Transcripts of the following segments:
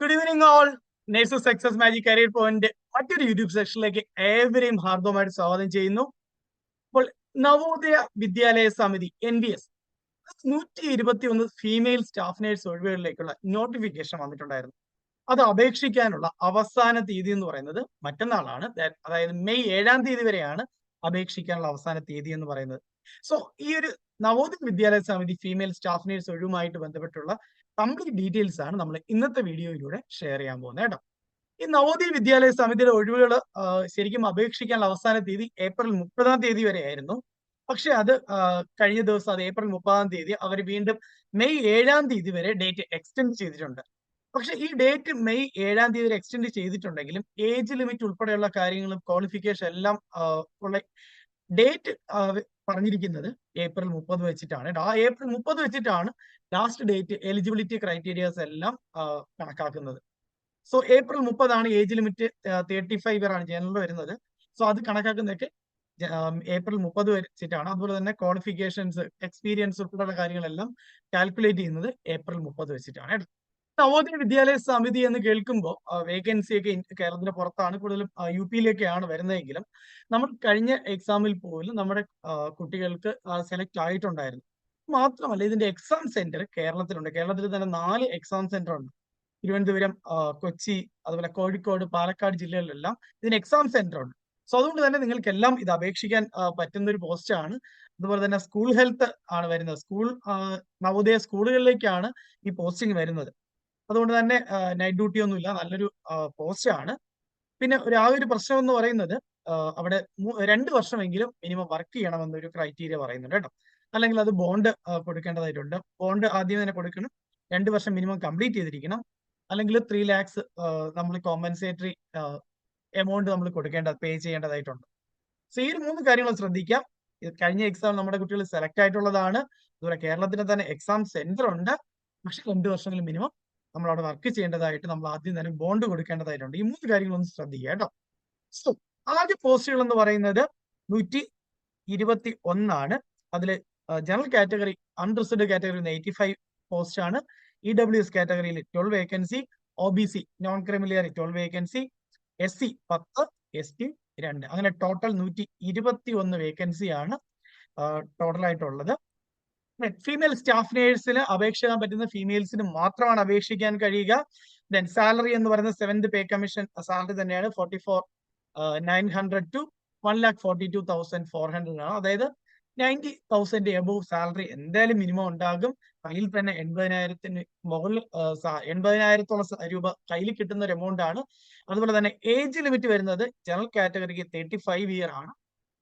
Good evening all nurses success magic career point മറ്റൊരു YouTube സെക്ഷനിലേക്ക് ഏവരെയും ഹാർദവമായിട്ട് സ്വാഗതം ചെയ്യുന്നു. അപ്പോൾ നവോദയ വിദ്യാലയ സമിതി എൻ ബി എസ് നൂറ്റി ഇരുപത്തി ഒന്ന് ഫീമെയിൽ സ്റ്റാഫ് നേഴ്സ് ഒഴിവുകളിലേക്കുള്ള നോട്ടിഫിക്കേഷൻ വന്നിട്ടുണ്ടായിരുന്നു. അത് അപേക്ഷിക്കാനുള്ള അവസാന തീയതി എന്ന് പറയുന്നത് മറ്റന്നാളാണ്. അതായത് മെയ് ഏഴാം തീയതി വരെയാണ് അപേക്ഷിക്കാനുള്ള അവസാന തീയതി എന്ന് പറയുന്നത്. സോ ഈ ഒരു നവോദയ വിദ്യാലയ സമിതി ഫീമെയിൽ സ്റ്റാഫ് നേഴ്സ് ഒഴിവുമായിട്ട് ബന്ധപ്പെട്ടുള്ള കംപ്ലീറ്റ് ഡീറ്റെയിൽസ് ആണ് നമ്മൾ ഇന്നത്തെ വീഡിയോയിലൂടെ ഷെയർ ചെയ്യാൻ പോകുന്നത് കേട്ടോ. ഈ നവോദയ വിദ്യാലയ സമിതിയുടെ ഒഴിവുകൾ ശരിക്കും അപേക്ഷിക്കാനുള്ള അവസാന തീയതി ഏപ്രിൽ മുപ്പതാം തീയതി വരെ ആയിരുന്നു. പക്ഷെ അത് കഴിഞ്ഞ ദിവസം അത് ഏപ്രിൽ മുപ്പതാം തീയതി അവർ വീണ്ടും മെയ് ഏഴാം തീയതി വരെ ഡേറ്റ് എക്സ്റ്റെൻഡ് ചെയ്തിട്ടുണ്ട്. പക്ഷെ ഈ ഡേറ്റ് മെയ് ഏഴാം തീയതി വരെ എക്സ്റ്റെൻഡ് ചെയ്തിട്ടുണ്ടെങ്കിലും ഏജ് ലിമിറ്റ് ഉൾപ്പെടെയുള്ള കാര്യങ്ങളും ക്വാളിഫിക്കേഷൻ എല്ലാം ഉള്ള ഡേറ്റ് പറഞ്ഞിരിക്കുന്നത് ഏപ്രിൽ മുപ്പത് വെച്ചിട്ടാണ്. ആ ഏപ്രിൽ മുപ്പത് വെച്ചിട്ടാണ് ലാസ്റ്റ് ഡേറ്റ് എലിജിബിലിറ്റി ക്രൈറ്റീരിയാസ് എല്ലാം കണക്കാക്കുന്നത്. സോ ഏപ്രിൽ മുപ്പതാണ് ഏജ് ലിമിറ്റ് തേർട്ടി ഫൈവ് ആണ് ജനറൽ വരുന്നത്. സോ അത് കണക്കാക്കുന്നതൊക്കെ ഏപ്രിൽ മുപ്പത് വെച്ചിട്ടാണ്. അതുപോലെ തന്നെ ക്വാളിഫിക്കേഷൻസ് എക്സ്പീരിയൻസ് ഉൾപ്പെടെയുള്ള കാര്യങ്ങളെല്ലാം കാൽക്കുലേറ്റ് ചെയ്യുന്നത് ഏപ്രിൽ മുപ്പത് വെച്ചിട്ടാണ്. നവോദയ വിദ്യാലയ സമിതി എന്ന് കേൾക്കുമ്പോൾ വേക്കൻസി ഒക്കെ കേരളത്തിന്റെ പുറത്താണ്. കൂടുതലും യു പിയിലേക്കാണ് വരുന്നതെങ്കിലും നമ്മൾ കഴിഞ്ഞ എക്സാമിൽ പോലും നമ്മുടെ കുട്ടികൾക്ക് സെലക്ട് ആയിട്ടുണ്ടായിരുന്നു. മാത്രമല്ല ഇതിന്റെ എക്സാം സെന്റർ കേരളത്തിലുണ്ട്. കേരളത്തിൽ തന്നെ നാല് എക്സാം സെന്റർ ഉണ്ട്. തിരുവനന്തപുരം കൊച്ചി അതുപോലെ കോഴിക്കോട് പാലക്കാട് ജില്ലകളിലെല്ലാം ഇതിന് എക്സാം സെന്റർ ഉണ്ട്. സോ അതുകൊണ്ട് തന്നെ നിങ്ങൾക്ക് എല്ലാം ഇത് അപേക്ഷിക്കാൻ പറ്റുന്ന ഒരു പോസ്റ്റ് ആണ്. അതുപോലെ തന്നെ സ്കൂൾ ഹെൽത്ത് ആണ് വരുന്നത്. സ്കൂൾ നവോദയ സ്കൂളുകളിലേക്കാണ് ഈ പോസ്റ്റിംഗ് വരുന്നത്. അതുകൊണ്ട് തന്നെ നൈറ്റ് ഡ്യൂട്ടി ഒന്നുമില്ല നല്ലൊരു പോസ്റ്റ് ആണ്. പിന്നെ ഒരു ആ ഒരു പ്രശ്നം എന്ന് പറയുന്നത് അവിടെ രണ്ട് വർഷമെങ്കിലും മിനിമം വർക്ക് ചെയ്യണം എന്നൊരു ക്രൈറ്റീരിയ പറയുന്നുണ്ട് കേട്ടോ. അല്ലെങ്കിൽ അത് ബോണ്ട് കൊടുക്കേണ്ടതായിട്ടുണ്ട്. ബോണ്ട് ആദ്യം തന്നെ കൊടുക്കണം. രണ്ട് വർഷം മിനിമം കംപ്ലീറ്റ് ചെയ്തിരിക്കണം. അല്ലെങ്കിൽ ത്രീ ലാക്സ് നമ്മൾ കോമ്പൻസേറ്ററി എമൗണ്ട് നമ്മൾ കൊടുക്കേണ്ട പേ ചെയ്യേണ്ടതായിട്ടുണ്ട്. സോ ഈ ഒരു മൂന്ന് കാര്യങ്ങൾ ശ്രദ്ധിക്കാം. കഴിഞ്ഞ എക്സാം നമ്മുടെ കുട്ടികൾ സെലക്ട് ആയിട്ടുള്ളതാണ്. അതുപോലെ കേരളത്തിന് തന്നെ എക്സാം സെന്റർ ഉണ്ട്. പക്ഷെ രണ്ട് വർഷങ്ങളിൽ മിനിമം നമ്മൾ അവിടെ വർക്ക് ചെയ്യേണ്ടതായിട്ട് നമ്മൾ ആദ്യം തന്നെ ബോണ്ട് കൊടുക്കേണ്ടതായിട്ടുണ്ട്. ഈ മൂന്ന് കാര്യങ്ങളൊന്ന് ശ്രദ്ധിക്കുക കേട്ടോ. സോ ആദ്യ പോസ്റ്റുകൾ എന്ന് പറയുന്നത് നൂറ്റി ഇരുപത്തി ഒന്നാണ് അതിൽ general category unreserved category eighty five post ആണ് ഇ ഡബ്ല്യു എസ് കാറ്റഗറിയിൽ twelve vacancy O B C non creamy layer twelve vacancy S C പത്ത് എസ് ടി രണ്ട്. അങ്ങനെ ടോട്ടൽ നൂറ്റി ഇരുപത്തി ഒന്ന് വേക്കൻസി ആണ് ടോട്ടൽ ആയിട്ടുള്ളത്. ഫീമെയിൽ സ്റ്റാഫ് നേഴ്സിന് അപേക്ഷിക്കാൻ പറ്റുന്ന ഫീമെയിൽസിന് മാത്രമാണ് അപേക്ഷിക്കാൻ കഴിയുക. ദെൻ സാലറി എന്ന് പറയുന്ന സെവന്ത് പേ കമ്മീഷൻ സാലറി തന്നെയാണ് forty four nine hundred two one lakh forty two thousand four hundred ആണ്. അതായത് നയന്റി തൗസൻഡ് എബോവ് സാലറി എന്തായാലും മിനിമം ഉണ്ടാകും. കയ്യിൽ തന്നെ എൺപതിനായിരത്തിന് മുകളിൽ എൺപതിനായിരത്തോളം രൂപ കയ്യിൽ കിട്ടുന്ന ഒരു എമൗണ്ട് ആണ്. അതുപോലെ തന്നെ ഏജ് ലിമിറ്റ് വരുന്നത് ജനറൽ കാറ്റഗറിക്ക് തേർട്ടി ഫൈവ് ഇയർ ആണ്.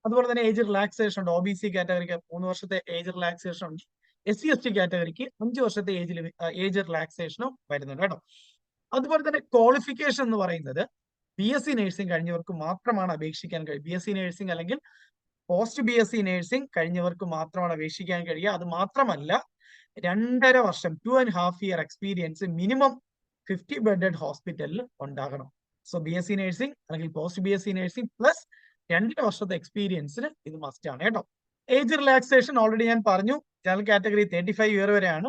അതുപോലെ തന്നെ ഏജ് റിലാക്സേഷൻ ഉണ്ട്. ഒ ബി സി കാറ്റഗറിക്ക് മൂന്ന് വർഷത്തെ ഏജ് റിലാക്സേഷൻ ഉണ്ട്. എസ് സി എസ് ടി കാറ്റഗറിക്ക് അഞ്ച് വർഷത്തെ ഏജ് ഏജ് റിലാക്സേഷനും വരുന്നുണ്ട് കേട്ടോ. അതുപോലെ തന്നെ ക്വാളിഫിക്കേഷൻ എന്ന് പറയുന്നത് ബി എസ് സി നഴ്സിംഗ് കഴിഞ്ഞവർക്ക് മാത്രമാണ് അപേക്ഷിക്കാൻ കഴിയും ബി എസ് സി നഴ്സിംഗ് അല്ലെങ്കിൽ post B S C nursing കഴിഞ്ഞവർക്ക് മാത്രമാണ് അപേക്ഷിക്കാൻ കഴിയുക. അത് മാത്രമല്ല രണ്ടര വർഷം two and half year experience minimum fifty bedded ഹോസ്പിറ്റലിൽ ഉണ്ടാകണം. So B S C nursing അല്ലെങ്കിൽ post B S C nursing plus രണ്ടര വർഷത്തെ എക്സ്പീരിയൻസിന് ഇത് മസ്റ്റ് ആണ് കേട്ടോ. ഏജ് റിലാക്സേഷൻ ഓൾറെഡി ഞാൻ പറഞ്ഞു. General category thirty five year വരെയാണ്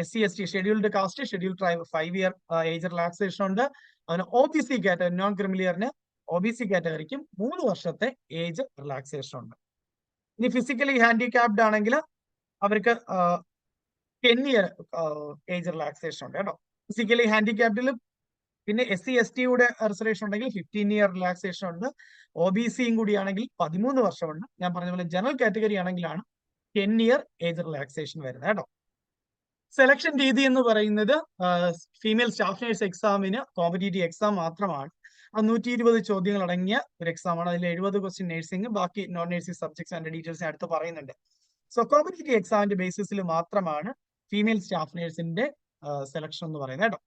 S C S T scheduled caste schedule tribe five year age relaxation ഉണ്ട്. അതിന് O B C category non ക്രിമിലിയറിന് O B C കാറ്റഗറിക്കും മൂന്ന് വർഷത്തെ ഏജ് റിലാക്സേഷൻ ഉണ്ട്. ഇനി ഫിസിക്കലി ഹാൻഡിക്യാപ്ഡ് ആണെങ്കിൽ അവർക്ക് ടെൻ ഇയർ ഏജ് റിലാക്സേഷൻ ഉണ്ട് കേട്ടോ. ഫിസിക്കലി ഹാൻഡിക്യാപ്ഡിൽ പിന്നെ എസ് സി എസ് ടിയുടെ റിസർവേഷൻ ഉണ്ടെങ്കിൽ ഫിഫ്റ്റീൻ ഇയർ റിലാക്സേഷൻ ഉണ്ട്. ഒ ബി സിയും കൂടിയാണെങ്കിൽ പതിമൂന്ന് വർഷമുണ്ട്. ഞാൻ പറഞ്ഞ പോലെ ജനറൽ കാറ്റഗറി ആണെങ്കിലാണ് ടെൻ ഇയർ ഏജ് റിലാക്സേഷൻ വരുന്നത് കേട്ടോ. സെലക്ഷൻ രീതി എന്ന് പറയുന്നത് ഫീമെയിൽ സ്റ്റാഫ് നേഴ്സ് എക്സാമിന് കോമ്പറ്റേറ്റീവ് എക്സാം മാത്രമാണ്. അത് നൂറ്റി ഇരുപത് ചോദ്യങ്ങൾ അടങ്ങിയ ഒരു എക്സാമാണ് അതിൽ എഴുപത് ക്വസ്റ്റ്യൻ നേഴ്സിംഗ് ബാക്കി നോൺ നേഴ്സിംഗ് സബ്ജക്ട്സ് അതിന്റെ ഡീറ്റെയിൽസ് അടുത്ത് പറയുന്നുണ്ട്. സോ കോമ്പറ്റേറ്റീവ് എക്സാമിന്റെ ബേസിസിൽ മാത്രമാണ് ഫീമെയിൽ സ്റ്റാഫ് നേഴ്സിന്റെ സെലക്ഷൻ എന്ന് പറയുന്നത് കേട്ടോ.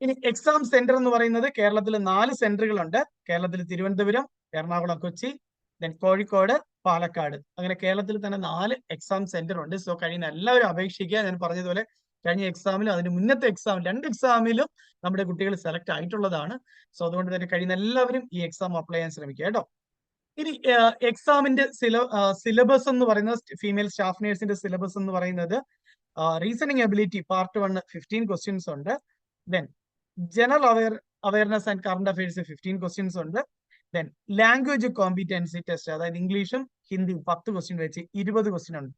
ഇനി എക്സാം സെന്റർ എന്ന് പറയുന്നത് കേരളത്തിൽ നാല് സെന്ററുകളുണ്ട് കേരളത്തിൽ തിരുവനന്തപുരം എറണാകുളം കൊച്ചി ദെൻ കോഴിക്കോട് പാലക്കാട്. അങ്ങനെ കേരളത്തിൽ തന്നെ നാല് എക്സാം സെന്റർ ഉണ്ട്. സോ കഴിയുന്ന എല്ലാവരും അപേക്ഷിക്കുക. ഞാൻ പറഞ്ഞതുപോലെ കഴിഞ്ഞ എക്സാമിലും അതിന് മുന്നത്തെ എക്സാം രണ്ട് എക്സാമിലും നമ്മുടെ കുട്ടികൾ സെലക്ട് ആയിട്ടുള്ളതാണ്. സോ അതുകൊണ്ട് തന്നെ കഴിയുന്ന എല്ലാവരും ഈ എക്സാം അപ്ലൈ ചെയ്യാൻ ശ്രമിക്കുക കേട്ടോ. ഇനി എക്സാമിന്റെ സില സിലബസ് എന്ന് പറയുന്നത് ഫീമെയിൽ സ്റ്റാഫ് നേഴ്സിന്റെ സിലബസ് എന്ന് പറയുന്നത് reasoning ability part one fifteen questions ഉണ്ട്. Then general aware awareness and current affairs fifteen questions ഉണ്ട്. ദെൻ ലാംഗ്വേജ് കോമ്പിറ്റൻസി ടെസ്റ്റ് അതായത് ഇംഗ്ലീഷും ഹിന്ദിയും പത്ത് ക്വസ്റ്റ്യൻ വെച്ച് ഇരുപത് ക്വസ്റ്റ്യൻ ഉണ്ട്.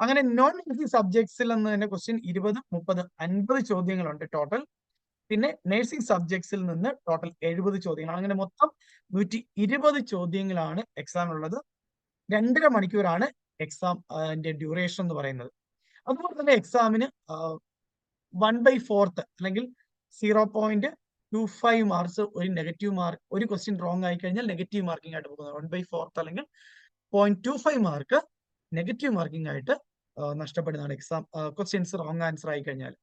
അങ്ങനെ നോൺ നഴ്സിംഗ് സബ്ജക്ട്സിൽ നിന്ന് തന്നെ ക്വസ്റ്റ്യൻ ഇരുപത് മുപ്പത് അൻപത് ചോദ്യങ്ങളുണ്ട് ടോട്ടൽ പിന്നെ നഴ്സിംഗ് സബ്ജക്ട്സിൽ നിന്ന് ടോട്ടൽ എഴുപത് ചോദ്യങ്ങൾ. അങ്ങനെ മൊത്തം നൂറ്റി ഇരുപത് ചോദ്യങ്ങളാണ് എക്സാം ഉള്ളത്. രണ്ടര മണിക്കൂറാണ് എക്സാം ഡ്യൂറേഷൻ എന്ന് പറയുന്നത്. അതുപോലെ തന്നെ എക്സാമിന് വൺ ബൈ ഫോർത്ത് അല്ലെങ്കിൽ zero point two five marks ഒരു നെഗറ്റീവ് മാർക്ക് ഒരു ക്വസ്റ്റ്യൻ റോങ് ആയി കഴിഞ്ഞാൽ നെഗറ്റീവ് മാർക്കിംഗ് ആയിട്ട് പോകുന്നത് വൺ ബൈ ഫോർത്ത് അല്ലെങ്കിൽ point two five mark negative marking ആയിട്ട് നഷ്ടപ്പെടുന്നതാണ് എക്സാം ക്വസ്റ്റ്യൻസ് റോങ് ആൻസർ ആയി കഴിഞ്ഞാൽ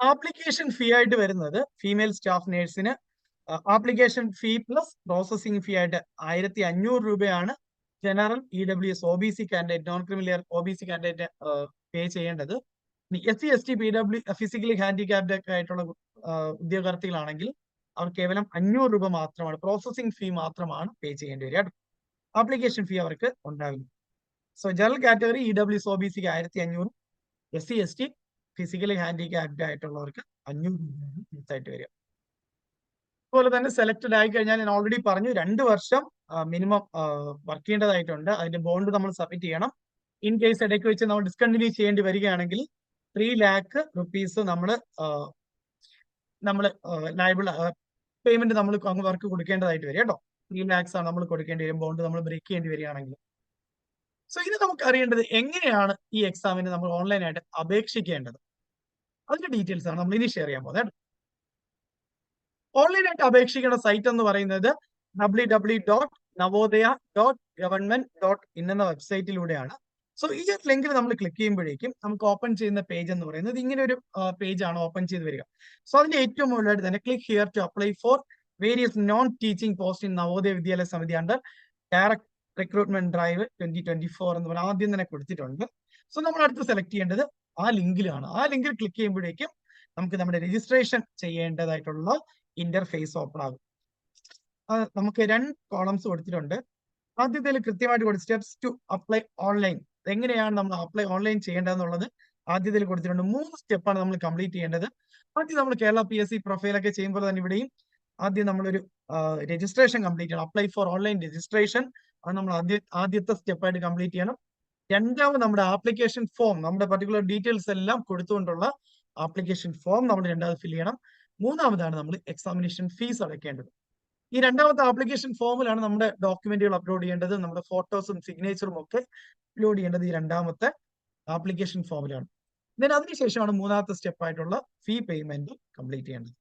ആപ്ലിക്കേഷൻ ഫീ ആയിട്ട് വരുന്നത് female staff നേഴ്സിന് application fee plus processing fee ആയിട്ട് ആയിരത്തി അഞ്ഞൂറ് രൂപയാണ് general E W S O B C candidate non creamy layer O B C candidate pay ചെയ്യേണ്ടത്. S C S T P W physically handicapped ഒക്കെ ആയിട്ടുള്ള ഉദ്യോഗാർത്ഥികളാണെങ്കിൽ അവർ കേവലം അഞ്ഞൂറ് രൂപ മാത്രമാണ് പ്രോസസ്സിംഗ് ഫീ മാത്രമാണ് പേ ചെയ്യേണ്ടി വരിക ആപ്ലിക്കേഷൻ ഫീ അവർക്ക് ഉണ്ടാവില്ല. So general category E W S O B സിക്ക് ആയിരത്തി അഞ്ഞൂറ് S C S T physically handicapped ആയിട്ടുള്ളവർക്ക് അഞ്ഞൂറ് രൂപയാണ് വരിക. അതുപോലെ തന്നെ സെലക്ടഡ് ആയി കഴിഞ്ഞാൽ ഞാൻ ഓൾറെഡി പറഞ്ഞു രണ്ട് വർഷം മിനിമം വർക്ക് ചെയ്യേണ്ടതായിട്ടുണ്ട്. അതിന്റെ ബോണ്ട് നമ്മൾ സബ്മിറ്റ് ചെയ്യണം. ഇൻ കേസ് ഇടയ്ക്ക് വെച്ച് നമ്മൾ ഡിസ്കണ്ടിന്യൂ ചെയ്യേണ്ടി വരികയാണെങ്കിൽ ത്രീ ലാക്ക് റുപ്പീസ് നമ്മൾ നമ്മൾ ലൈബിൾ പേയ്മെന്റ് നമ്മൾ അങ്ങ് വർക്ക് കൊടുക്കേണ്ടതായിട്ട് വരും കേട്ടോ? ത്രീ ലാക്സ് ആണ് നമ്മൾ കൊടുക്കേണ്ടി വരും ബോണ്ട് നമ്മൾ ബ്രേക്ക് ചെയ്യേണ്ടി വരികയാണെങ്കിൽ. സോ ഇനി നമുക്ക് അറിയേണ്ടത് എങ്ങനെയാണ് ഈ എക്സാമിന് നമ്മൾ ഓൺലൈനായിട്ട് അപേക്ഷിക്കേണ്ടത്? അതിന്റെ ഡീറ്റെയിൽസ് ആണ് നമ്മൾ ഇനി ഷെയർ ചെയ്യാൻ പോകുന്നത് ഓൺലൈനായിട്ട് അപേക്ഷിക്കേണ്ട സൈറ്റ് എന്ന് പറയുന്നത് W W dot Navodaya dot government dot in എന്ന വെബ്സൈറ്റിലൂടെയാണ് സോ ഈ ഒരു ലിങ്കിൽ നമ്മൾ ക്ലിക്ക് ചെയ്യുമ്പോഴേക്കും നമുക്ക് ഓപ്പൺ ചെയ്യുന്ന പേജ് എന്ന് പറയുന്നത് ഇങ്ങനെ ഒരു പേജ് ആണ് ഓപ്പൺ ചെയ്ത് വരിക. സോ അതിന്റെ ഏറ്റവും മുകളിലായിട്ട് തന്നെ click here to apply for various non teaching post in Navodaya Vidyalaya Samiti under direct recruitment drive twenty twenty four എന്ന് പറഞ്ഞാൽ ആദ്യം തന്നെ കൊടുത്തിട്ടുണ്ട്. സോ നമ്മൾ അടുത്ത് സെലക്ട് ചെയ്യേണ്ടത് ആ ലിങ്കിലാണ് ആ ലിങ്കിൽ ക്ലിക്ക് ചെയ്യുമ്പോഴേക്കും നമുക്ക് നമ്മുടെ രജിസ്ട്രേഷൻ ചെയ്യേണ്ടതായിട്ടുള്ള ഇന്റർഫേസ് ഓപ്പൺ ആകും. നമുക്ക് രണ്ട് കോളംസ് കൊടുത്തിട്ടുണ്ട്. ആദ്യത്തിൽ കൃത്യമായിട്ട് കൊടുത്ത് സ്റ്റെപ്സ് ടു അപ്ലൈ ഓൺലൈൻ എങ്ങനെയാണ് നമ്മൾ അപ്ലൈ ഓൺലൈൻ ചെയ്യേണ്ടതെന്നുള്ളത് ആദ്യത്തിൽ കൊടുത്തിട്ടുണ്ട്. മൂന്ന് സ്റ്റെപ്പാണ് നമ്മൾ കംപ്ലീറ്റ് ചെയ്യേണ്ടത്. ആദ്യം നമ്മൾ കേരള പി എസ് സി പ്രൊഫൈലൊക്കെ ചെയ്യുമ്പോൾ തന്നെ ഇവിടെയും ആദ്യം നമ്മളൊരു രജിസ്ട്രേഷൻ കംപ്ലീറ്റ് ചെയ്യണം. അപ്ലൈ ഫോർ ഓൺലൈൻ രജിസ്ട്രേഷൻ അത് നമ്മൾ ആദ്യ ആദ്യത്തെ സ്റ്റെപ്പായിട്ട് കംപ്ലീറ്റ് ചെയ്യണം. രണ്ടാമത് നമ്മുടെ ആപ്ലിക്കേഷൻ ഫോം നമ്മുടെ പർട്ടിക്കുലർ ഡീറ്റെയിൽസ് എല്ലാം കൊടുത്തുകൊണ്ടുള്ള ആപ്ലിക്കേഷൻ ഫോം നമ്മൾ രണ്ടാമത് ഫിൽ ചെയ്യണം. മൂന്നാമതാണ് നമ്മൾ എക്സാമിനേഷൻ ഫീസ് അടയ്ക്കേണ്ടത്. ഈ രണ്ടാമത്തെ ആപ്ലിക്കേഷൻ ഫോമിലാണ് നമ്മുടെ ഡോക്യുമെന്റുകൾ അപ്ലോഡ് ചെയ്യേണ്ടത് നമ്മുടെ ഫോട്ടോസും സിഗ്നേച്ചറും ഒക്കെ അപ്ലോഡ് ചെയ്യേണ്ടത് ഈ രണ്ടാമത്തെ ആപ്ലിക്കേഷൻ ഫോമിലാണ് ദെൻ അതിനുശേഷമാണ് മൂന്നാമത്തെ സ്റ്റെപ്പ് ആയിട്ടുള്ള ഫീ പേയ്മെന്റ് കംപ്ലീറ്റ് ചെയ്യേണ്ടത്.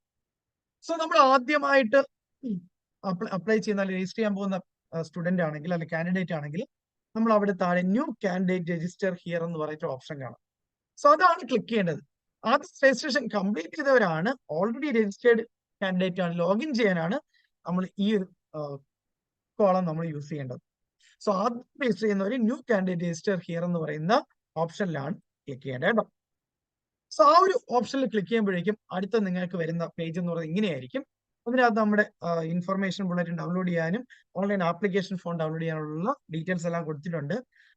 സോ നമ്മൾ ആദ്യമായിട്ട് അപ്ലൈ ചെയ്യുന്ന രജിസ്റ്റർ ചെയ്യാൻ പോകുന്ന സ്റ്റുഡന്റ് ആണെങ്കിൽ അല്ലെങ്കിൽ കാൻഡിഡേറ്റ് ആണെങ്കിൽ നമ്മൾ അവിടെ താഴെ ന്യൂ കാൻഡിഡേറ്റ് രജിസ്റ്റർ ഹിയർ എന്ന് പറയുന്ന ഓപ്ഷൻ കാണാം. സോ അതാണ് ക്ലിക്ക് ചെയ്യേണ്ടത്. ആദ്യം രജിസ്ട്രേഷൻ കംപ്ലീറ്റ് ചെയ്തവരാണ് ഓൾറെഡി രജിസ്റ്റേർഡ് കാൻഡിഡേറ്റ് ആണ് ലോഗിൻ ചെയ്യാനാണ് നമ്മൾ ഈ ഒരു കോളം നമ്മൾ യൂസ് ചെയ്യേണ്ടത്. സോ ആദ്യം രജിസ്റ്റർ ചെയ്യുന്നവർ ന്യൂ കാൻഡിഡേറ്റ് രജിസ്റ്റർ ഹിയർ എന്ന് പറയുന്ന ഓപ്ഷനിലാണ് ക്ലിക്ക് ചെയ്യേണ്ടത് കേട്ടോ. സോ ആ ഒരു ഓപ്ഷനിൽ ക്ലിക്ക് ചെയ്യുമ്പോഴേക്കും അടുത്ത നിങ്ങൾക്ക് വരുന്ന പേജ് എന്ന് പറയുന്നത് ഇങ്ങനെയായിരിക്കും. അതിനകത്ത് നമ്മുടെ ഇൻഫർമേഷൻ ബുള്ളറ്റിൻ ഡൗൺലോഡ് ചെയ്യാനും ഓൺലൈൻ ആപ്ലിക്കേഷൻ ഫോൺ ഡൗൺലോഡ് ചെയ്യാനുള്ള ഡീറ്റെയിൽസ് എല്ലാം കൊടുത്തിട്ടുണ്ട്.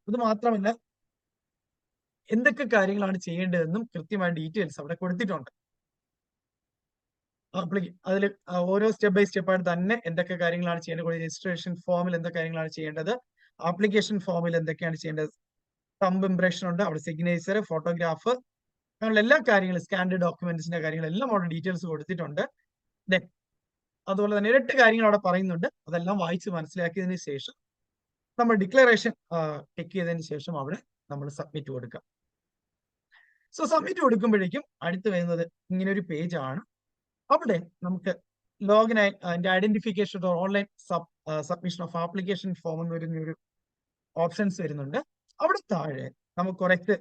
അത് മാത്രമല്ല എന്തൊക്കെ കാര്യങ്ങളാണ് ചെയ്യേണ്ടതെന്നും കൃത്യമായ ഡീറ്റെയിൽസ് അവിടെ കൊടുത്തിട്ടുണ്ട്. അതിൽ ഓരോ സ്റ്റെപ്പ് ബൈ സ്റ്റെപ്പ് ആയിട്ട് തന്നെ എന്തൊക്കെ കാര്യങ്ങളാണ് ചെയ്യേണ്ടത്. രജിസ്ട്രേഷൻ ഫോമിൽ എന്തൊക്കെ കാര്യങ്ങളാണ് ചെയ്യേണ്ടത്. ആപ്ലിക്കേഷൻ ഫോമിൽ എന്തൊക്കെയാണ് ചെയ്യേണ്ടത്. തമ്പ് ഇംപ്രഷൻ ഉണ്ട് അവിടെ സിഗ്നേച്ചർ ഫോട്ടോഗ്രാഫ് അങ്ങനെയുള്ള എല്ലാ കാര്യങ്ങളും സ്കാൻഡ് ഡോക്യുമെന്റ്സിന്റെ കാര്യങ്ങളെല്ലാം അവിടെ ഡീറ്റെയിൽസ് കൊടുത്തിട്ടുണ്ട്. ദെൻ അതുപോലെ തന്നെ ഇരട്ട് കാര്യങ്ങൾ അവിടെ പറയുന്നുണ്ട്. അതെല്ലാം വായിച്ച് മനസ്സിലാക്കിയതിന് ശേഷം നമ്മൾ ഡിക്ലറേഷൻ ടെക്ക് ചെയ്തതിന് ശേഷം അവിടെ നമ്മൾ സബ്മിറ്റ് കൊടുക്കാം. സോ സബ്മിറ്റ് കൊടുക്കുമ്പോഴേക്കും അടുത്ത് വരുന്നത് ഇങ്ങനെ ഒരു പേജ് ആണ്. അവിടെ നമുക്ക് ലോഗിൻ അതിന്റെ identification online sub submission of application form എന്ന് വരുന്ന ഒരു ഓപ്ഷൻസ് വരുന്നുണ്ട്. അവിടെ താഴെ നമുക്ക് കുറച്ച്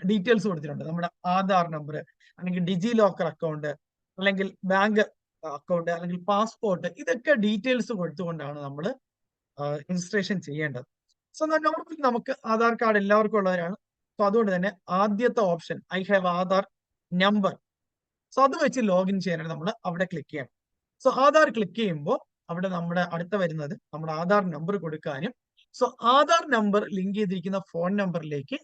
ഡീറ്റെയിൽസ് കൊടുത്തിട്ടുണ്ട്. നമ്മുടെ ആധാർ നമ്പർ അല്ലെങ്കിൽ ഡിജി ലോക്കർ അക്കൗണ്ട് അല്ലെങ്കിൽ ബാങ്ക് അക്കൗണ്ട് അല്ലെങ്കിൽ പാസ്പോർട്ട് ഇതൊക്കെ ഡീറ്റെയിൽസ് കൊടുത്തുകൊണ്ടാണ് നമ്മൾ രജിസ്ട്രേഷൻ ചെയ്യേണ്ടത്. സോ നോർമലി നമുക്ക് ആധാർ കാർഡ് എല്ലാവർക്കും ഉള്ളവരാണ്. സോ അതുകൊണ്ട് തന്നെ ആദ്യത്തെ option I have Aadhaar number so അത് വെച്ച് ലോഗിൻ ചെയ്യാനായിട്ട് നമ്മൾ അവിടെ ക്ലിക്ക് ചെയ്യണം. സോ ആധാർ ക്ലിക്ക് ചെയ്യുമ്പോൾ അവിടെ നമ്മുടെ അടുത്ത വരുന്നത് നമ്മുടെ ആധാർ നമ്പർ കൊടുക്കാനും സോ ആധാർ നമ്പർ ലിങ്ക് ചെയ്തിരിക്കുന്ന ഫോൺ നമ്പറിലേക്ക്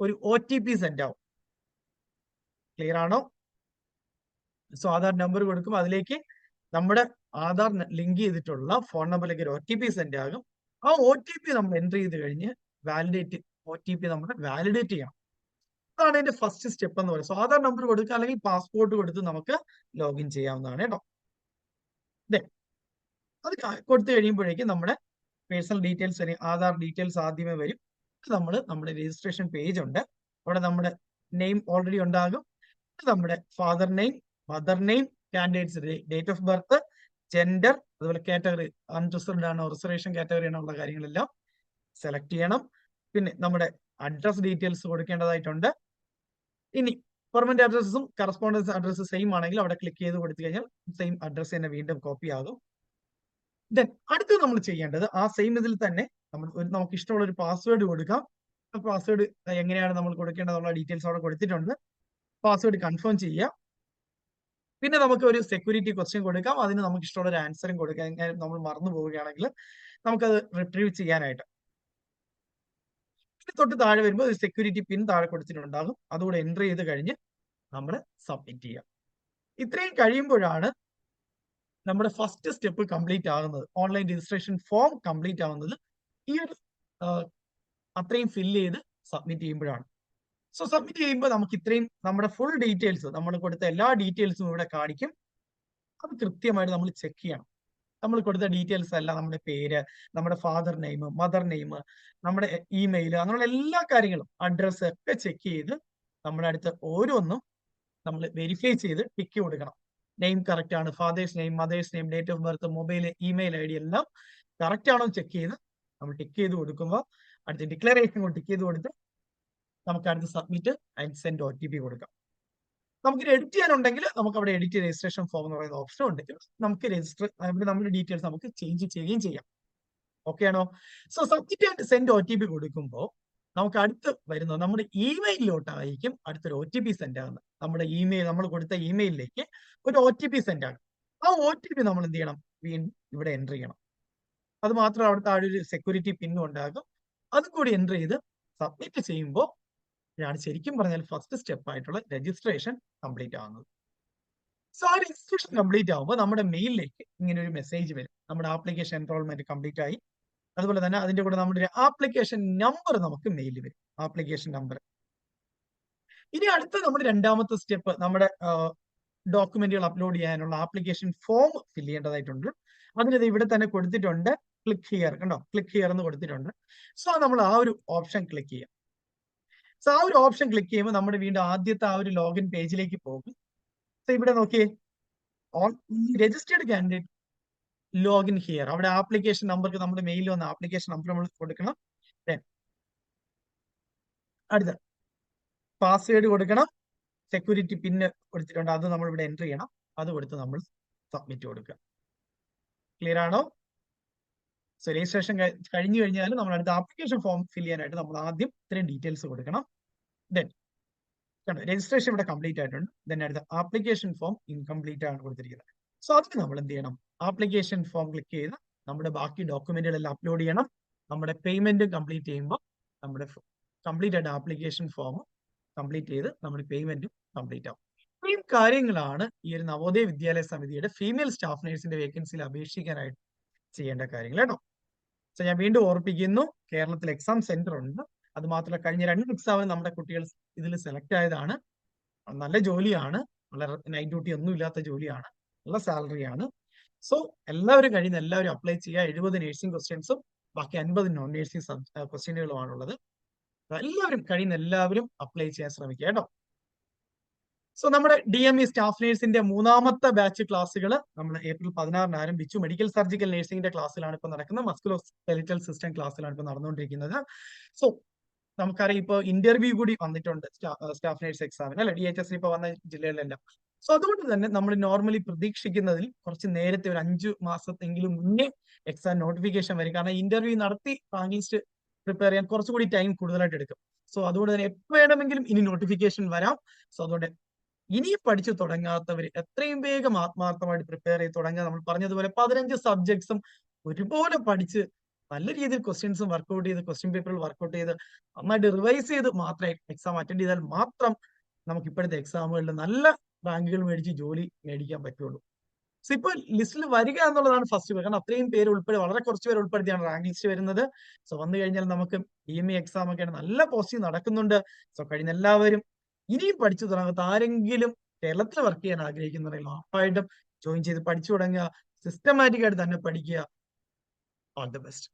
ഒരു ഒ ടി പി സെൻഡ് ആവും. ക്ലിയർ ആണോ? സോ ആധാർ നമ്പർ കൊടുക്കും അതിലേക്ക് നമ്മുടെ ആധാർ ലിങ്ക് ചെയ്തിട്ടുള്ള ഫോൺ നമ്പറിലേക്ക് ഒരു ഒ ടി പി സെൻഡ് ആകും. ആ ഒ ടി പി നമ്മൾ എന്റർ ചെയ്ത് കഴിഞ്ഞ് വാലിഡേറ്റ് ഒ ടി പി നമ്മൾ വാലിഡേറ്റ് ചെയ്യണം. അതാണ് അതിന്റെ ഫസ്റ്റ് സ്റ്റെപ്പ് എന്ന് പറയുന്നത്. സോ ആധാർ നമ്പർ കൊടുക്കുക അല്ലെങ്കിൽ പാസ്പോർട്ട് കൊടുത്ത് നമുക്ക് ലോഗിൻ ചെയ്യാവുന്നതാണ് കേട്ടോ. അത് കൊടുത്തു കഴിയുമ്പോഴേക്കും നമ്മുടെ പേഴ്സണൽ ഡീറ്റെയിൽസ് വരും ആധാർ ഡീറ്റെയിൽസ് ആദ്യമേ വരും. നമ്മൾ നമ്മുടെ രജിസ്ട്രേഷൻ പേജ് ഉണ്ട്. അവിടെ നമ്മുടെ നെയിം ഓൾറെഡി ഉണ്ടാകും. നമ്മുടെ father name mother name candidates date of birth gender അതുപോലെ കാറ്റഗറി അൺറിസർവ്ഡ് ആണോ റിസർവേഷൻ കാറ്റഗറി ആണോ ഉള്ള കാര്യങ്ങളെല്ലാം സെലക്ട് ചെയ്യണം. പിന്നെ നമ്മുടെ അഡ്രസ് ഡീറ്റെയിൽസ് കൊടുക്കേണ്ടതായിട്ടുണ്ട്. ഇനി പെർമനന്റ് അഡ്രസ്സും കറസ്പോണ്ടൻസ് അഡ്രസ്സ് സെയിം ആണെങ്കിൽ അവിടെ ക്ലിക്ക് ചെയ്ത് കൊടുത്തു കഴിഞ്ഞാൽ സെയിം അഡ്രസ്സ് തന്നെ വീണ്ടും കോപ്പി ആകും. ദെൻ അടുത്ത് നമ്മൾ ചെയ്യേണ്ടത് ആ സെയിം ഇതിൽ തന്നെ നമ്മൾ നമുക്ക് ഇഷ്ടമുള്ള ഒരു പാസ്വേഡ് കൊടുക്കാം. പാസ്വേഡ് എങ്ങനെയാണ് നമ്മൾ കൊടുക്കേണ്ടതുള്ള ഡീറ്റെയിൽസ് അവിടെ കൊടുത്തിട്ടുണ്ട്. പാസ്വേഡ് കൺഫേം ചെയ്യുക. പിന്നെ നമുക്ക് ഒരു സെക്യൂരിറ്റി ക്വസ്റ്റ്യൻ കൊടുക്കാം. അതിന് നമുക്ക് ഇഷ്ടമുള്ള ഒരു ആൻസറും കൊടുക്കാം. നമ്മൾ മറന്നു പോവുകയാണെങ്കിൽ നമുക്കത് റിട്രീവ് ചെയ്യാനായിട്ട്. തൊട്ട് താഴെ വരുമ്പോൾ ഒരു സെക്യൂരിറ്റി പിൻ താഴെ കൊടുത്തിട്ടുണ്ടാകും. അതുകൂടെ എന്റർ ചെയ്ത് കഴിഞ്ഞ് നമ്മൾ സബ്മിറ്റ് ചെയ്യാം. ഇത്രയും കഴിയുമ്പോഴാണ് നമ്മുടെ ഫസ്റ്റ് സ്റ്റെപ്പ് കംപ്ലീറ്റ് ആകുന്നത്. ഓൺലൈൻ രജിസ്ട്രേഷൻ ഫോം കംപ്ലീറ്റ് ആവുന്നത് ഈ ഒരു അത്രയും ഫില്ല് ചെയ്ത് സബ്മിറ്റ് ചെയ്യുമ്പോഴാണ്. സോ സബ്മിറ്റ് ചെയ്യുമ്പോൾ നമുക്ക് ഇത്രയും നമ്മുടെ ഫുൾ ഡീറ്റെയിൽസ് നമ്മൾ കൊടുത്ത എല്ലാ ഡീറ്റെയിൽസും ഇവിടെ കാണിക്കും. അത് കൃത്യമായിട്ട് നമ്മൾ ചെക്ക് ചെയ്യണം. നമ്മൾ കൊടുത്ത ഡീറ്റെയിൽസ് എല്ലാം നമ്മുടെ പേര് നമ്മുടെ ഫാദർ നെയിം മദർ നെയിം നമ്മുടെ ഇമെയിൽ അങ്ങനെയുള്ള എല്ലാ കാര്യങ്ങളും അഡ്രസ്സ് ഒക്കെ ചെക്ക് ചെയ്ത് നമ്മുടെ അടുത്ത് ഓരോന്നും നമ്മൾ വെരിഫൈ ചെയ്ത് ടിക്ക് കൊടുക്കണം. നെയിം കറക്റ്റ് ആണ്. Father's name mother's name date of birth mobile email I D എല്ലാം കറക്റ്റ് ആണോ ചെക്ക് ചെയ്ത് നമ്മൾ ടിക്ക് ചെയ്ത് കൊടുക്കുമ്പോൾ അടുത്ത ഡിക്ലറേഷൻ ടിക്ക് ചെയ്ത് കൊടുത്ത് നമുക്ക് അടുത്ത് submit and send O T P കൊടുക്കാം. നമുക്ക് എഡിറ്റ് ചെയ്യാനുണ്ടെങ്കിൽ നമുക്ക് അവിടെ എഡിറ്റ് രജിസ്ട്രേഷൻ ഫോം എന്ന് പറയുന്ന ഓപ്ഷൻ ഉണ്ട് നമുക്ക് രജിസ്റ്റർ അതായത് നമ്മുടെ ഡീറ്റെയിൽസ് നമുക്ക് ചേഞ്ച് ചെയ്യുകയും ചെയ്യാം. ഓക്കെ ആണോ? സോ സബ്ജക്റ്റ് ആയിട്ട് സെൻഡ് ഒ ടി പി കൊടുക്കുമ്പോൾ നമുക്ക് അടുത്ത് വരുന്നത് നമ്മുടെ ഇമെയിലിലോട്ടായിരിക്കും അടുത്തൊരു ഒ ടി പി സെൻഡ് ആകുന്നത് നമ്മുടെ ഇമെയിൽ നമ്മൾ കൊടുത്ത ഇമെയിലിലേക്ക് ഒരു ഒ ടി പി സെൻഡ് ആകും ആ ഒ ടി പി നമ്മൾ എന്ത് ചെയ്യണം? വീണ്ടും ഇവിടെ എന്റർ ചെയ്യണം. അത് മാത്രം അവിടുത്തെ ആ ഒരു സെക്യൂരിറ്റി പിന്നും ഉണ്ടാകും. അതും കൂടി എന്റർ ചെയ്ത് സബ്മിറ്റ് ചെയ്യുമ്പോൾ ഇതാണ് ശരിക്കും പറഞ്ഞാൽ ഫസ്റ്റ് സ്റ്റെപ്പ് ആയിട്ടുള്ള രജിസ്ട്രേഷൻ കംപ്ലീറ്റ് ആവുന്നത്. സോ ആ രജിസ്ട്രേഷൻ കംപ്ലീറ്റ് ആകുമ്പോൾ നമ്മുടെ മെയിലിലേക്ക് ഇങ്ങനെ ഒരു മെസ്സേജ് വരും. നമ്മുടെ ആപ്ലിക്കേഷൻ എൻറോൾമെന്റ് കംപ്ലീറ്റ് ആയി. അതുപോലെ തന്നെ അതിന്റെ കൂടെ നമ്മുടെ ഒരു ആപ്ലിക്കേഷൻ നമ്പർ നമുക്ക് മെയിലിൽ വരും. ആപ്ലിക്കേഷൻ നമ്പർ ഇനി അടുത്ത നമ്മുടെ രണ്ടാമത്തെ സ്റ്റെപ്പ് നമ്മുടെ ഡോക്യുമെന്റുകൾ അപ്ലോഡ് ചെയ്യാനുള്ള ആപ്ലിക്കേഷൻ ഫോം ഫില്ല് ചെയ്യേണ്ടതായിട്ടുണ്ട്. അതിനത് ഇവിടെ തന്നെ കൊടുത്തിട്ടുണ്ട്. ക്ലിക്ക് ഹിയർ കണ്ടോ? ക്ലിക്ക് ഹിയർ എന്ന് കൊടുത്തിട്ടുണ്ട്. സോ നമ്മൾ ആ ഒരു ഓപ്ഷൻ ക്ലിക്ക് ചെയ്യാം. സോ ആ ഒരു ഓപ്ഷൻ ക്ലിക്ക് ചെയ്യുമ്പോൾ നമ്മുടെ വീണ്ടും ആദ്യത്തെ ആ ഒരു ലോഗിൻ പേജിലേക്ക് പോകും. സോ ഇവിടെ നോക്കിയേ. രജിസ്റ്റേർഡ് കാൻഡിഡേറ്റ് ലോഗിൻ ഹിയർ അവിടെ ആപ്ലിക്കേഷൻ നമ്പർക്ക് നമ്മുടെ മെയിൽ വന്ന ആപ്ലിക്കേഷൻ നമ്പർ നമ്മൾ കൊടുക്കണം. അടുത്ത. പാസ്വേഡ് കൊടുക്കണം. സെക്യൂരിറ്റി പിന്ന് കൊടുത്തിട്ടുണ്ട്. അത് നമ്മൾ ഇവിടെ എൻട്രി ചെയ്യണം. അത് കൊടുത്ത് നമ്മൾ സബ്മിറ്റ് കൊടുക്കുക. ക്ലിയർ ആണോ? സോ രജിസ്ട്രേഷൻ കഴിഞ്ഞു കഴിഞ്ഞാൽ നമ്മൾ അടുത്ത ആപ്ലിക്കേഷൻ ഫോം ഫിൽ ചെയ്യാനായിട്ട് നമ്മൾ ആദ്യം ഇത്രയും ഡീറ്റെയിൽസ് കൊടുക്കണം. ദെൻ കണ്ടോ? രജിസ്ട്രേഷൻ ഇവിടെ കംപ്ലീറ്റ് ആയിട്ടുണ്ട്. ദെൻ അടുത്ത ആപ്ലിക്കേഷൻ ഫോം ഇൻകംപ്ലീറ്റ് ആണ് കൊടുത്തിരിക്കുന്നത്. സോ അതിന് നമ്മൾ എന്ത് ചെയ്യണം? ആപ്ലിക്കേഷൻ ഫോം ക്ലിക്ക് ചെയ്ത് നമ്മുടെ ബാക്കി ഡോക്യുമെന്റുകളെല്ലാം അപ്ലോഡ് ചെയ്യണം. നമ്മുടെ പേയ്മെന്റും കംപ്ലീറ്റ് ചെയ്യുമ്പോൾ നമ്മുടെ കംപ്ലീറ്റ് ആയിട്ട് ആപ്ലിക്കേഷൻ ഫോം കംപ്ലീറ്റ് ചെയ്ത് നമ്മുടെ പേയ്മെന്റും കംപ്ലീറ്റ് ആവും. ഇത്രയും കാര്യങ്ങളാണ് ഈ ഒരു നവോദയ വിദ്യാലയ സമിതിയുടെ ഫീമെയിൽ സ്റ്റാഫ് നേഴ്സിന്റെ വേക്കൻസിയിൽ അപേക്ഷിക്കാനായിട്ട് ചെയ്യേണ്ട കാര്യങ്ങൾ കേട്ടോ? സോ ഞാൻ വീണ്ടും ഓർപ്പിക്കുന്നു കേരളത്തിൽ എക്സാം സെന്റർ ഉണ്ട്. അത് മാത്രമല്ല കഴിഞ്ഞ രണ്ട് എക്സാമിന് നമ്മുടെ കുട്ടികൾ ഇതിൽ സെലക്ട് ആയതാണ്. നല്ല ജോലിയാണ്. വളരെ നൈറ്റ് ഡ്യൂട്ടി ഒന്നും ഇല്ലാത്ത ജോലിയാണ്. നല്ല സാലറിയാണ് സോ എല്ലാവരും കഴിയുന്ന എല്ലാവരും അപ്ലൈ ചെയ്യുക. എഴുപത് നേഴ്സിംഗ് ക്വസ്റ്റ്യൻസും ബാക്കി അൻപത് നോൺ നേഴ്സിംഗ് ക്വസ്റ്റ്യനുകളുമാണുള്ളത് എല്ലാവരും കഴിയുന്ന എല്ലാവരും അപ്ലൈ ചെയ്യാൻ ശ്രമിക്കുക കേട്ടോ. സോ നമ്മുടെ ഡി എം ഇ സ്റ്റാഫ് നേഴ്സിന്റെ മൂന്നാമത്തെ ബാച്ച് ക്ലാസ്സുകൾ നമ്മൾ ഏപ്രിൽ പതിനാറിന് ആരംഭിച്ചു. മെഡിക്കൽ സർജിക്കൽ നേഴ്സിംഗിന്റെ ക്ലാസ്സിലാണ് ഇപ്പോൾ നടക്കുന്നത്. മസ്കുലോ സ്കെലിറ്റൽ സിസ്റ്റം ക്ലാസ്സിലാണ് ഇപ്പോൾ നടന്നുകൊണ്ടിരിക്കുന്നത്. സോ നമുക്കറിയാം ഇപ്പോൾ ഇന്റർവ്യൂ കൂടി വന്നിട്ടുണ്ട് സ്റ്റാഫ് നേഴ്സ് എക്സാമിന് അല്ലെ? ഡി എച്ച് എസ് ഇപ്പോൾ വന്ന ജില്ലകളിലെല്ലാം സോ അതുകൊണ്ട് തന്നെ നമ്മൾ നോർമലി പ്രതീക്ഷിക്കുന്നതിൽ കുറച്ച് നേരത്തെ ഒരു അഞ്ചു മാസത്തെങ്കിലും മുന്നേ എക്സാം നോട്ടിഫിക്കേഷൻ വരും. കാരണം ഇന്റർവ്യൂ നടത്തി റാങ്ക് ലിസ്റ്റ് പ്രിപ്പയർ ചെയ്യാൻ കുറച്ചുകൂടി ടൈം കൂടുതലായിട്ട് എടുക്കും. സോ അതുകൊണ്ട് തന്നെ എപ്പോൾ വേണമെങ്കിലും ഇനി നോട്ടിഫിക്കേഷൻ വരാം. സോ അതുകൊണ്ട് ഇനി പഠിച്ചു തുടങ്ങാത്തവർ എത്രയും വേഗം ആത്മാർത്ഥമായിട്ട് പ്രിപ്പയർ ചെയ്ത് തുടങ്ങുക നമ്മൾ പറഞ്ഞതുപോലെ പതിനഞ്ച് സബ്ജക്ട്സും ഒരുപോലെ പഠിച്ച് നല്ല രീതിയിൽ ക്വസ്റ്റ്യൻസും വർക്ക്ഔട്ട് ചെയ്ത് ക്വസ്റ്റ്യൻ പേപ്പറിൽ വർക്ക്ഔട്ട് ചെയ്ത് നന്നായിട്ട് റിവൈസ് ചെയ്ത് മാത്രമേ എക്സാം അറ്റൻഡ് ചെയ്താൽ മാത്രം നമുക്ക് ഇപ്പോഴത്തെ എക്സാമുകളിൽ നല്ല റാങ്കുകൾ മേടിച്ച് ജോലി മേടിക്കാൻ പറ്റുള്ളൂ. സോ ഇപ്പൊ ലിസ്റ്റിൽ വരിക എന്നുള്ളതാണ് ഫസ്റ്റ് കാരണം അത്രയും പേര് ഉൾപ്പെടെ വളരെ കുറച്ച് പേര് ഉൾപ്പെടുത്തിയാണ് റാങ്ക് ലിസ്റ്റ് വരുന്നത്. സോ വന്നു കഴിഞ്ഞാൽ നമുക്ക് ഡി എം ഇ എക്സാം ഒക്കെയാണ് നല്ല പോസ്റ്റിംഗ് നടക്കുന്നുണ്ട്. സോ കഴിഞ്ഞ എല്ലാവരും ഇനിയും പഠിച്ചു തുടങ്ങാത്ത ആരെങ്കിലും കേരളത്തിൽ വർക്ക് ചെയ്യാൻ ആഗ്രഹിക്കുന്നുണ്ടെങ്കിൽ ഉറപ്പായിട്ടും ജോയിൻ ചെയ്ത് പഠിച്ചു തുടങ്ങുക. സിസ്റ്റമാറ്റിക് ആയിട്ട് തന്നെ പഠിക്കുക. All the best